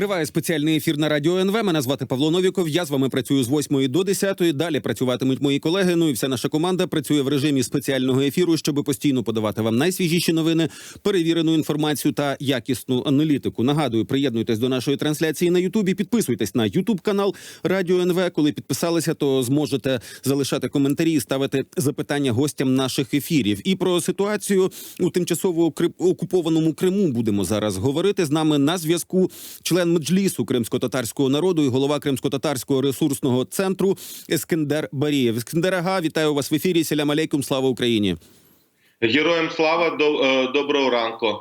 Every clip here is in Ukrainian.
Триває спеціальний ефір на радіо НВ. Мене звати Павло Новіков. Я з вами працюю з 8 до 10. Далі працюватимуть мої колеги. Ну і вся наша команда працює в режимі спеціального ефіру, щоб постійно подавати вам найсвіжіші новини, перевірену інформацію та якісну аналітику. Нагадую, приєднуйтесь до нашої трансляції на Ютубі. Підписуйтесь на Ютуб канал Радіо НВ. Коли підписалися, то зможете залишати коментарі і ставити запитання гостям наших ефірів. І про ситуацію у тимчасово окупованому Криму будемо зараз говорити. З нами на зв'язку член меджлісу кримсько-татарського народу і голова кримсько-татарського ресурсного центру Ескендер Барієв. Ескендер Ага, вітаю вас в ефірі. Селям алейкум, слава Україні. Героям слава до е, доброго ранку.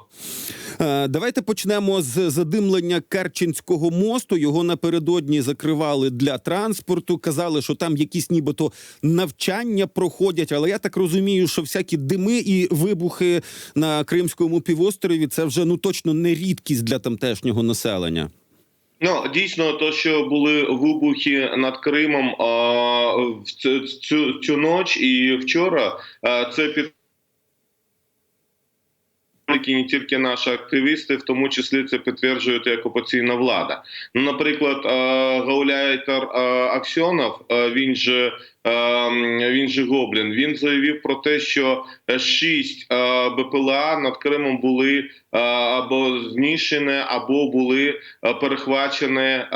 Е, Давайте почнемо з задимлення Керченського мосту. Його напередодні закривали для транспорту. Казали, що там якісь нібито навчання проходять. Але я так розумію, що всякі дими і вибухи на Кримському півострові це вже ну точно не рідкість для тамтешнього населення. Ну дійсно, то що були вибухи над Кримом а, в цю, цю, ніч і вчора, а, це під не тільки наші активісти, в тому числі це підтверджує окупаційна влада. Ну, наприклад, гауляйтер Аксьонов, він же він же Гоблін. Він заявив про те, що шість БПЛА над Кримом були е, або знищені, або були е, перехвачені е,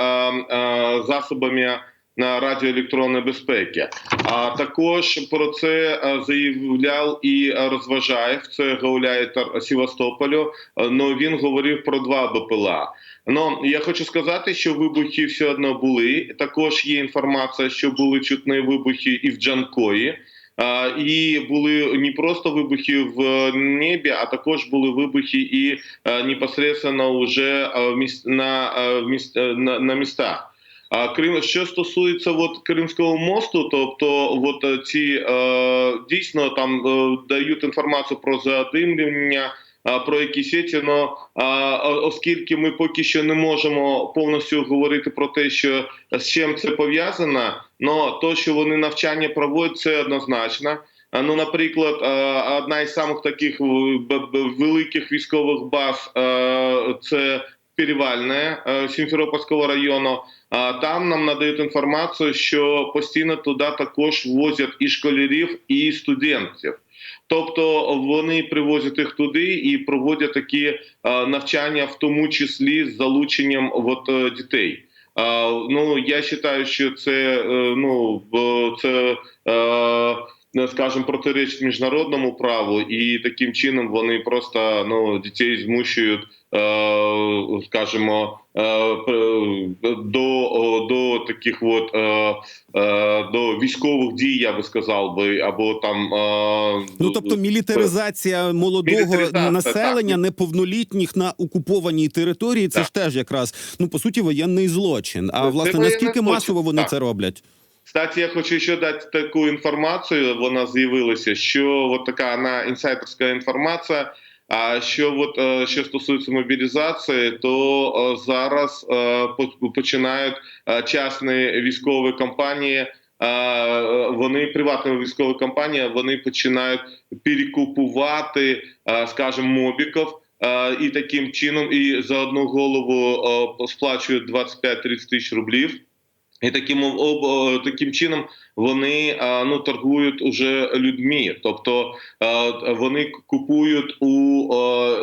засобами. На радіоелектронної безпеки, а також про це заявляв і розважаєв. Це гауляйтер Севастополю. Е, Ну він говорив про два БПЛА. Ну я хочу сказати, що вибухи все одно були. Також є інформація, що були чутні вибухи і в Джанкої. І були не просто вибухи в небі, а також були вибухи і е, непосредственно вже е, на, е, е, на, містах. А Крим, що стосується от Кримського мосту, тобто от е, ці е, дійсно там е, дають інформацію про задимлення, про якісь ці, но оскільки ми поки що не можемо повністю говорити про те, що з чим це пов'язано, але то, що вони навчання проводять, це однозначно. Ну, наприклад, е, одна із самих таких е, великих військових баз е, це Перевальне е, Сімферопольського району. А Там нам надають інформацію, що постійно туди також возять і школярів, і студентів. Тобто вони привозять їх туди і проводять такі е, навчання, в тому числі з залученням от, е, дітей. Ну я вважаю, що це ну це. Скажімо, протиречить міжнародному праву, і таким чином вони просто ну дітей змушують, скажімо, е, до, до таких от е, е, до військових дій, я би сказав би, або там е, Ну тобто мілітаризація молодого Мілітаризація, населення, так. неповнолітніх на окупованій території. Це Так. ж теж якраз ну по суті воєнний злочин. А Це власне наскільки злочин, масово вони так. це роблять? Кстати, я хочу ще дати таку інформацію. Вона з'явилася, що от така на інсайдерська інформація. А що от е, що стосується мобілізації, то е, зараз е, починають частні військові компанії. Вони приватні військові компанії, вони починають перекупувати, скажімо, мобіків. е, І таким чином, і за одну голову сплачують 25-30 тисяч рублів. І таким таким чином вони ну торгують уже людьми, тобто вони купують у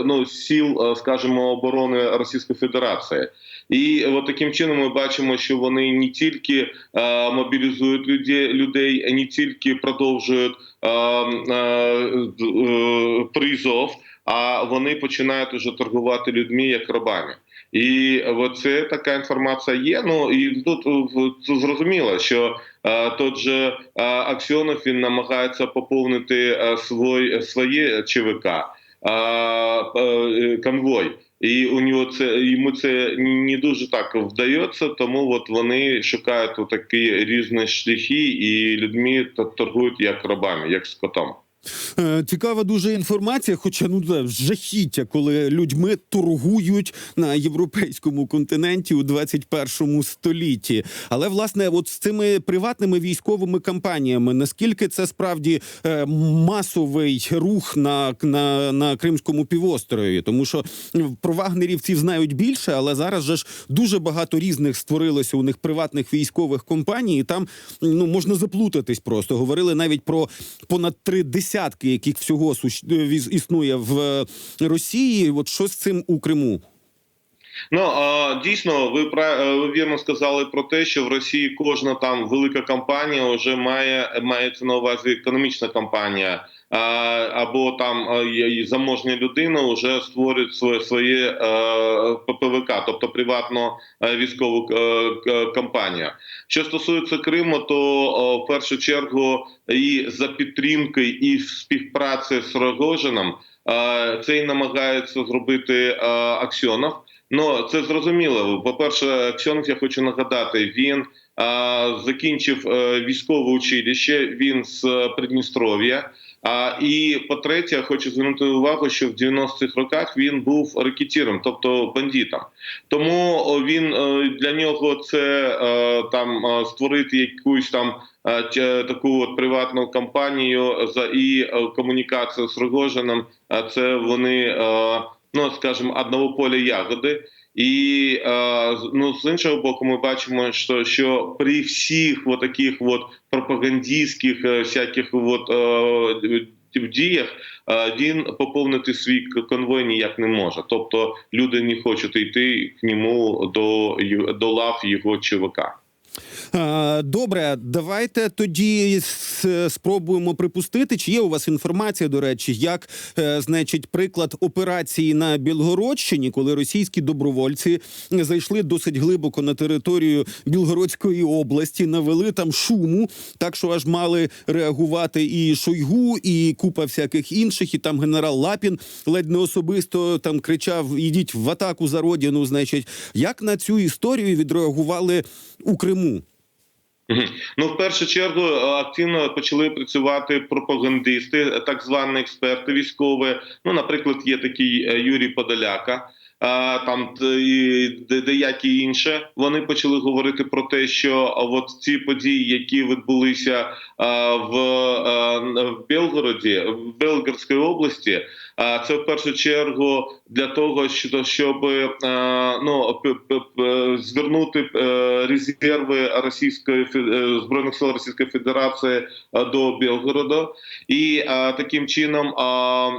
ну сіл, скажімо, оборони Російської Федерації. І от таким чином ми бачимо, що вони не тільки мобілізують людей, людей, не тільки продовжують е, призов, а вони починають уже торгувати людьми як рабами. І оце така інформація є. Ну і тут тут зрозуміло, що е, тот же е, Аксьонов він намагається поповнити е, свой, своє ЧВК е, е, конвой. І у нього це йому це не дуже так вдається, тому от вони шукають такі різні шляхи і людьми торгують як рабами, як скотом. Е, Цікава дуже інформація, хоча ну це жахіття, коли людьми торгують на європейському континенті у 21 столітті. Але власне, от з цими приватними військовими кампаніями, наскільки це справді е, масовий рух на, на, на Кримському півострові? Тому що про вагнерівців знають більше, але зараз же ж дуже багато різних створилося у них приватних військових компаній. І там ну можна заплутатись просто. Говорили навіть про понад три десятки, яких всього суще- існує в е, Росії. От що з цим у Криму? Ну дійсно, ви е, ви вірно сказали про те, що в Росії кожна там велика компанія вже має мається на увазі економічна компанія. А, Або там є заможня людина вже створює своє своє е, ППВК, тобто приватну е, військову е, компанію. Що стосується Криму, то в першу чергу і за підтримки і співпраці з Рогожином е, це і намагається зробити е, Аксьонов. Ну це зрозуміло. По перше, Аксьонов, я хочу нагадати, він закінчив е, військове училище. Він з е, Придністров'я. А і по-третє, я хочу звернути увагу, що в 90-х роках він був рекетіром, тобто бандитом. Тому він е, для нього це е, там е, створити якусь там таку от приватну компанію за і комунікацію з Рогожином. Це вони, ну скажімо, одного поля ягоди. І е, ну з іншого боку, ми бачимо, що, що при всіх от таких от пропагандистських е, всяких от, в діях е, він поповнити свій конвой ніяк не може. Тобто люди не хочуть йти к ньому до, до лав його ЧВК. Добре, давайте тоді спробуємо припустити, чи є у вас інформація, до речі, як е, значить приклад операції на Білгородщині, коли російські добровольці зайшли досить глибоко на територію Білгородської області, навели там шуму, так що аж мали реагувати і Шойгу, і купа всяких інших, і там генерал Лапін ледь не особисто там кричав: ідіть в атаку за родину. Значить, як на цю історію відреагували у Криму? Ну, в першу чергу е, активно почали працювати пропагандисти, е, так звані експерти військові. Ну, наприклад, є такий е, Юрій Подоляка. Там і де- деякі інші вони почали говорити про те, що от ці події, які відбулися в, Белгороді, в Белгородській області, це в першу чергу для того, що- щоб е, ну звернути е, резерви Російської е, збройних сил Російської Федерації до Білгорода, і таким чином,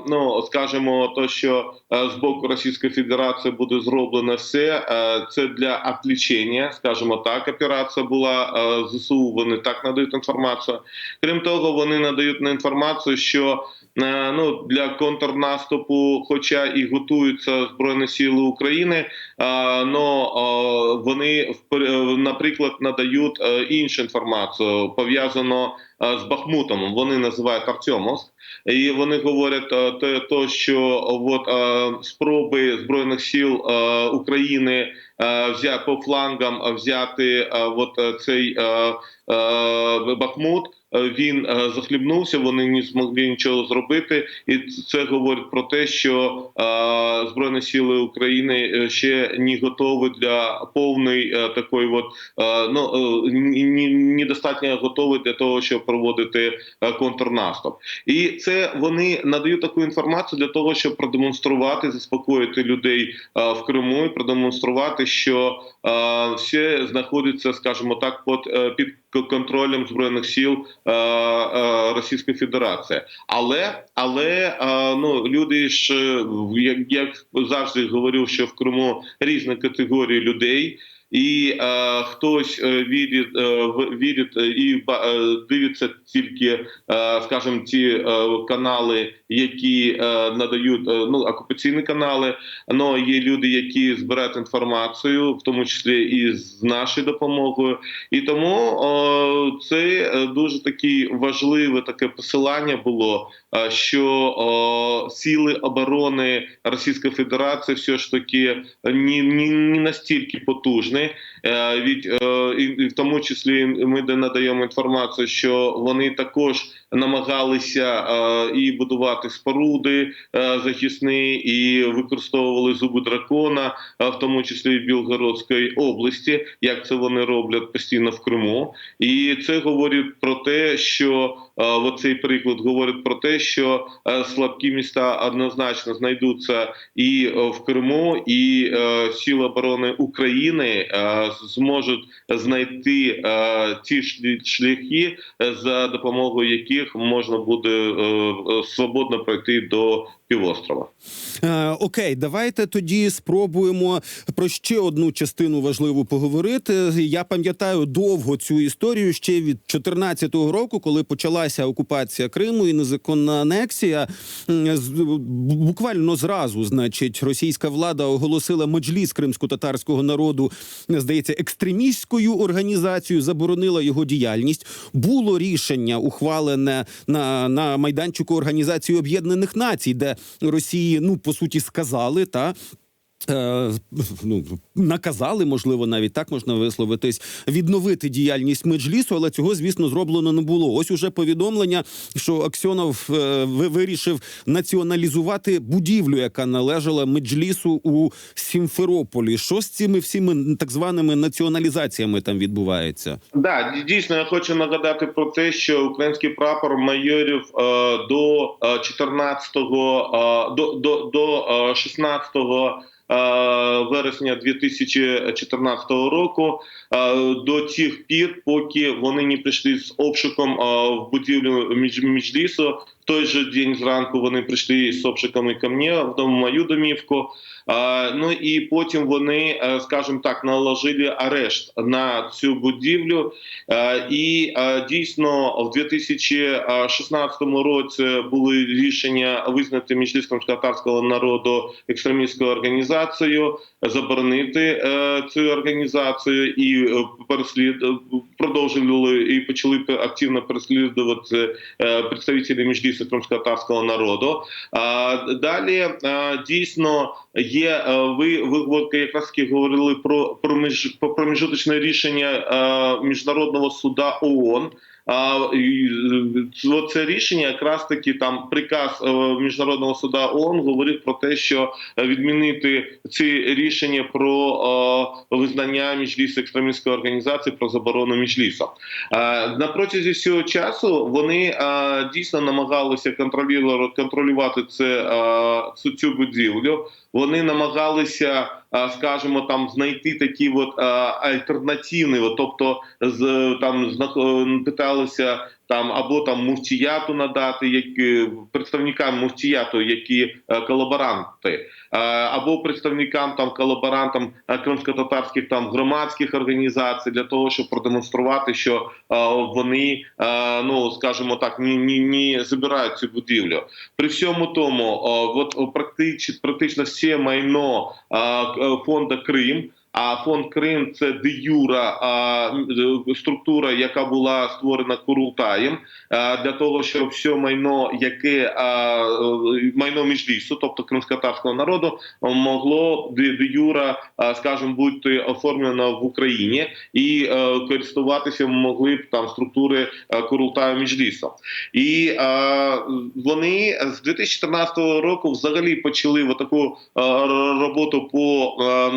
ну скажімо, то що з боку Російської Федерації буде зроблено все, це для відлічення, скажімо так. Операція була ЗСУ. Вони так надають інформацію. Крім того, вони надають на інформацію, що ну для контрнаступу, хоча і готуються збройні сили України, але вони впер- наприклад надають е, іншу інформацію пов'язану е, з Бахмутом. Вони називають Артемовськ. І вони говорять те, що от, спроби збройних сил України е, взя по флангам взяти от цей Бахмут. Він захлібнувся, вони не змогли нічого зробити, і це говорить про те, що збройні сили України е, ще не готові для повної е, такої, от ну е, недостатньо готові для того, щоб проводити контрнаступ. І це вони надають таку інформацію для того, щоб продемонструвати, заспокоїти людей е, в Криму і продемонструвати, що е, все знаходиться, скажімо так, під, е, під контролем збройних сил Російської Федерації. Але але ну люди ж як, як завжди говорю, що в Криму різні категорії людей. І е, хтось е, вірить, е, вірить е, і е, дивиться тільки, е, скажімо, ті е, канали, які е, надають е, ну окупаційні канали. Но є люди, які збирають інформацію, в тому числі і з нашою допомогою. І тому е, це е, дуже таке важливе таке посилання було, що е, сили оборони Російської Федерації все ж таки не, не, не настільки потужні. Е, Від е, і в тому числі ми надаємо інформацію, що вони також намагалися е, і будувати споруди е, захисні, і використовували зуби дракона, е, в тому числі в Білгородській області, як це вони роблять постійно в Криму. І це говорить про те, що е, оцей приклад говорить про те, що е, слабкі міста однозначно знайдуться і е, в Криму, і е, Сили оборони України е, зможуть знайти е, ті шляхи, е, за допомогою яких можна буде е, свободно пройти до півострова. Окей, давайте тоді спробуємо про ще одну частину важливу поговорити. Я пам'ятаю довго цю історію ще від 2014 року, коли почалася окупація Криму і незаконна анексія. Буквально зразу, значить, російська влада оголосила меджліс кримсько-татарського народу, здається, екстремістською організацією, заборонила його діяльність. Було рішення ухвалене на, на майданчику Організації Об'єднаних Націй, де Росії, ну по суті, сказали та. Е, ну, наказали, можливо, навіть так можна висловитись, відновити діяльність меджлісу, але цього, звісно, зроблено не було. Ось уже повідомлення, що Аксьонов е, ви- вирішив націоналізувати будівлю, яка належала меджлісу у Сімферополі. Що з цими всіми так званими націоналізаціями там відбувається? Да, дійсно, я хочу нагадати про те, що український прапор майорів е, до е, 14-го, е, до, до, до е, 16-го е, вересня 2014 року е, до тих пір, поки вони не прийшли з обшуком е, в будівлю між, Міжлісу. Той же день зранку вони прийшли з обшуками ко мені в мою домівку. Ну і потім вони, е, скажімо так, наложили арешт на цю будівлю. Е, І е, дійсно в 2016 році були рішення визнати міжліськом татарського народу екстремістською організацією, заборонити цю організацію і переслід продовжували і почали активно переслідувати е, представителі міжлісу кримсько-татарського народу. А далі дійсно є. е, Ви ви якраз говорили про про між про проміжуточне рішення е, міжнародного суда ООН. Е, це рішення якраз таки там приказ е, міжнародного суда ООН говорив про те, що відмінити ці рішення про е, визнання міжліс екстремістської організації про заборону міжлісу. Е, на протязі всього часу вони дійсно намагалися контролювати це цю, будівлю. Вони намагалися, скажімо, там знайти такі от е, альтернативні, тобто з там е, питалися там або там муфтіяту надати, які представникам муфтіяту, які е, колаборанти, е, або представникам там колаборантам е, кримсько-татарських там громадських організацій для того, щоб продемонструвати, що е, вони, е, ну скажімо так, не, не, не забирають цю будівлю. При всьому тому, о, от практично практично все майно е, фонду Крим. А фонд Крим це де юра е, структура, яка була створена Курултаєм для того, щоб все майно, яке е, майно міжлісу, тобто кримськотарського народу, могло де, юра, скажімо, бути оформлено в Україні і е, користуватися могли б там структури е, Курултаю міжлісу. І е, вони з 2014 року взагалі почали таку е, роботу по е,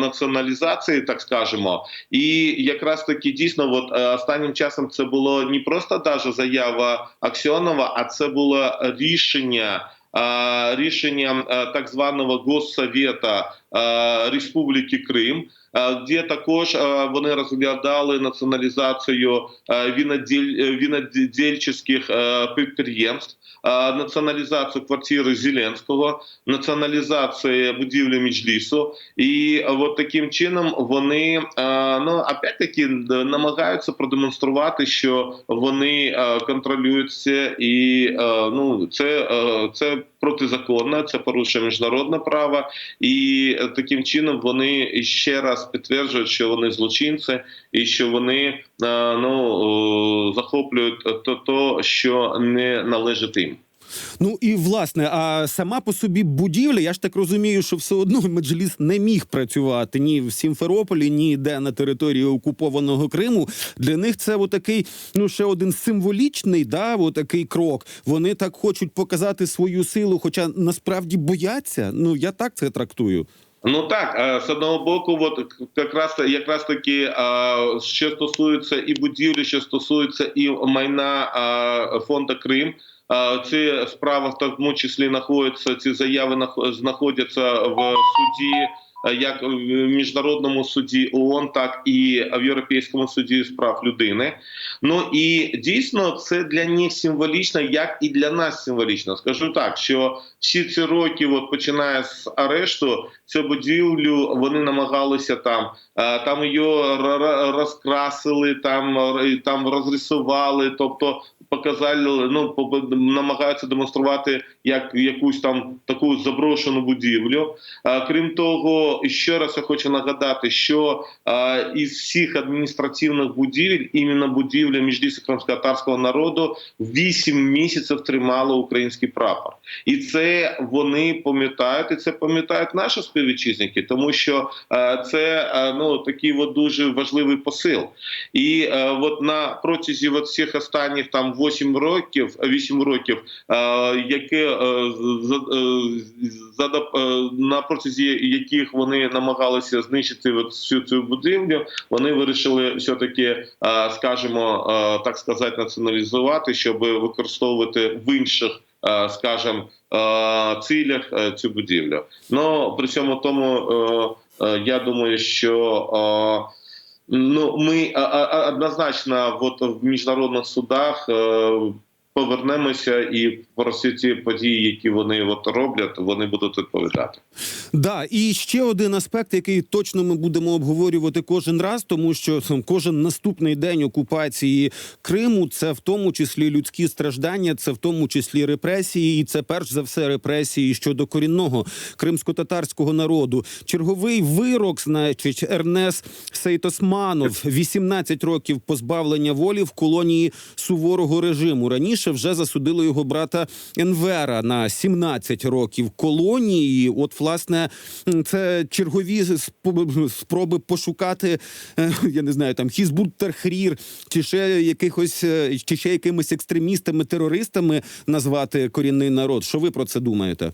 націоналізації, так скажемо. І якраз таки дійсно, от е, останнім часом це було не просто даже заява Аксьонова, а це було рішення. е, Рішенням е, так званого Госсовета Республіки Крим, е, де також е, вони розглядали націоналізацію е, е, вінодільчих е, підприємств, е, націоналізацію квартири Зеленського, націоналізацію будівлі Міжлісу. І е, от таким чином вони е, ну опять-таки намагаються продемонструвати, що вони е, контролюються, і е, ну це, е, це протизаконно, це порушує міжнародне право, і е, таким чином вони ще раз підтверджують, що вони злочинці, і що вони е, ну е, захоплюють то, то, що не належить їм. Ну і власне, а сама по собі будівля, я ж так розумію, що все одно меджліс не міг працювати ні в Сімферополі, ні де на території окупованого Криму. Для них це отакий, ну ще один символічний, да, отакий крок. Вони так хочуть показати свою силу, хоча насправді бояться. Ну я так це трактую. Ну так, е, з одного боку, от якраз якраз таки е, що стосується і будівлі, що стосується і майна е, фонду Крим. Ці справи в тому числі знаходяться. Ці заяви нах- знаходяться в суді, е, як в міжнародному суді ООН, так і в Європейському суді з прав людини. Ну і дійсно це для них символічно, як і для нас символічно. Скажу так, що всі ці роки, от починає з арешту, цю будівлю вони намагалися там, е, там її розкрасили, там там розрисували, тобто показали, ну намагаються демонструвати як якусь там таку заброшену будівлю. Крім того, ще раз я хочу нагадати, що із всіх адміністративних будівель іменно будівля міжлісу кримськотарського народу 8 місяців тримала український прапор, і це вони пам'ятають, і це пам'ятають наші співвітчизники, тому що е, це е, ну такий от дуже важливий посил. І е, от на протязі от всіх останніх там 8 років, 8 років, яке на протязі яких вони намагалися знищити от всю цю будівлю, вони вирішили все таки, скажімо, так сказати, націоналізувати, щоб використовувати в інших. Е, Скажем, е, цілях е, цю будівлю. Ну при цьому тому я думаю, що ну ми однозначно, от в міжнародних судах повернемося, і про всі ці події, які вони от роблять, вони будуть відповідати. Да, і ще один аспект, який точно ми будемо обговорювати кожен раз, тому що хм, кожен наступний день окупації Криму це в тому числі людські страждання, це в тому числі репресії, і це перш за все репресії щодо корінного кримсько-татарського народу. Черговий вирок, значить, Ернес Сейтосманов, 18 років позбавлення волі в колонії суворого режиму. Раніше вже засудили його брата Енвера на 17 років колонії. От, власне, це чергові спроби пошукати, е, я не знаю, там Хізбут Тархрір, чи ще якихось, е, чи ще якимись екстремістами, терористами назвати корінний народ. Що ви про це думаєте?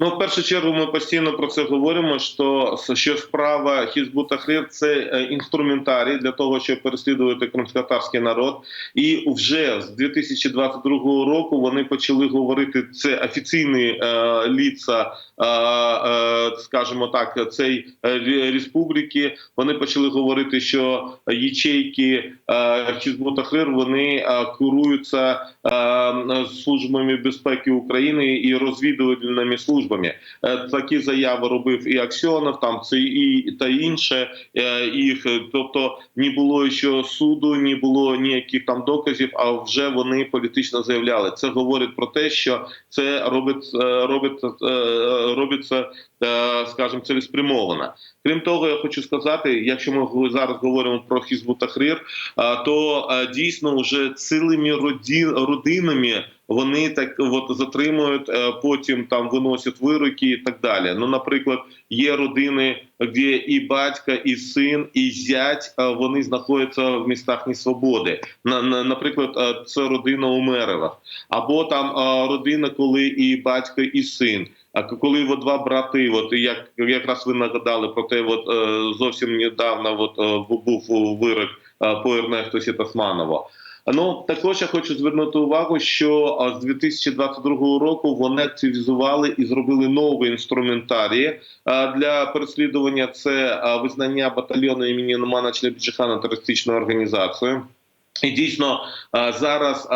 Ну, в першу чергу, ми постійно про це говоримо. Що що справа Хізбут Тахрір – це е, інструментарій для того, щоб переслідувати кримськотарський народ. І вже з 2022 року вони почали говорити це офіційні е, ліца, е, е, скажімо так, цей е, республіки. Вони почали говорити, що ячейки е, Хізбут Тахрир вони е, куруються е, службами безпеки України і розвідувальними службами. Е, Такі заяви робив і Аксьонов, там це і та інше. е, Їх тобто не було ще суду, не було ніяких там доказів. А вже вони політично заявляли. Це говорить про те, що це робить е, робить, робиться, скажімо, цілеспрямовано. Крім того, я хочу сказати, якщо ми зараз говоримо про Хізбут Тахрір, а, то дійсно вже цілими родинами вони так от затримують, е, потім там виносять вироки і так далі. Ну, наприклад, є родини, де і батька, і син, і зять е, вони знаходяться в містах несвободи. На, на наприклад, е, це родина Умеревих, або там родина, коли і батько, і син. А коли от два брати, от як якраз ви нагадали про те, от зовсім недавно от, був вирок по Ернесту Сітасманову. Ну також я хочу звернути увагу, що з 2022 року вони активізували і зробили новий інструментарій е, для переслідування. Це визнання батальйону імені Номана Челебіджихана терористичною організацією. І дійсно зараз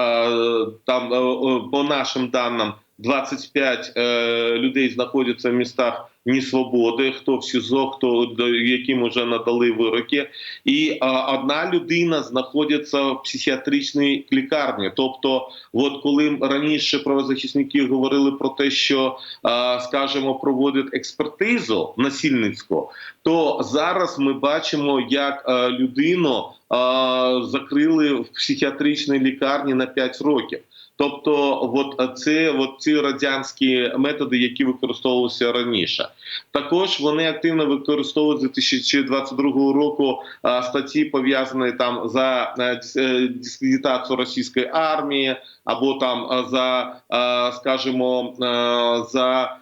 там е, по нашим даним 25 е, людей знаходяться в містах Несвободи, хто в СІЗО, хто яким вже надали вироки, і е, одна людина знаходиться в психіатричній лікарні. Тобто, от коли раніше правозахисники говорили про те, що е, скажімо, проводять експертизу насильницьку, то зараз ми бачимо, як е, людину е, закрили в психіатричній лікарні на 5 років. Тобто, от це от ці радянські методи, які використовувалися раніше. Також вони активно використовують з 2022 року статті пов'язані там за е, е, дискредитацію російської армії, або там за, скажімо, е, за е, м, е, а-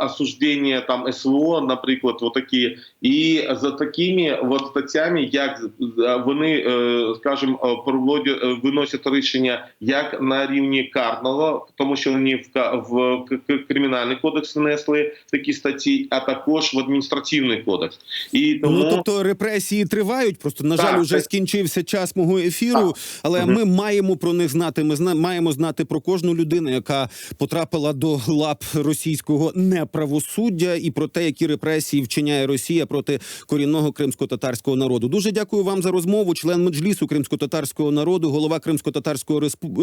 осуждення там СВО, наприклад, отакі. І за такими от статтями, як е, вони, е, скажімо, проводять виносять рішення як на рівні карного, тому що вони в в кримінальний кодекс внесли такі статті, а також в адміністративний кодекс. І тому Ну тобто репресії тривають. Просто на Так, жаль, уже це- скінчився час мого ефіру. Але Мгм. ми маємо про них знати. Ми зна маємо знати про кожну людину, яка потрапила до лап російського неправосуддя, і про те, які репресії вчиняє Росія проти корінного кримсько-татарського народу. Дуже дякую вам за розмову. Член меджлісу кримсько-татарського народу, голова кримсько-татарського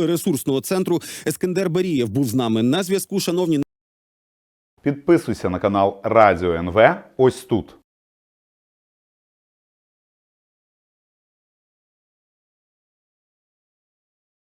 ресурсного центру Ескендер Барієв був з нами на зв'язку. Шановні. Підписуйся на канал Радіо НВ ось тут.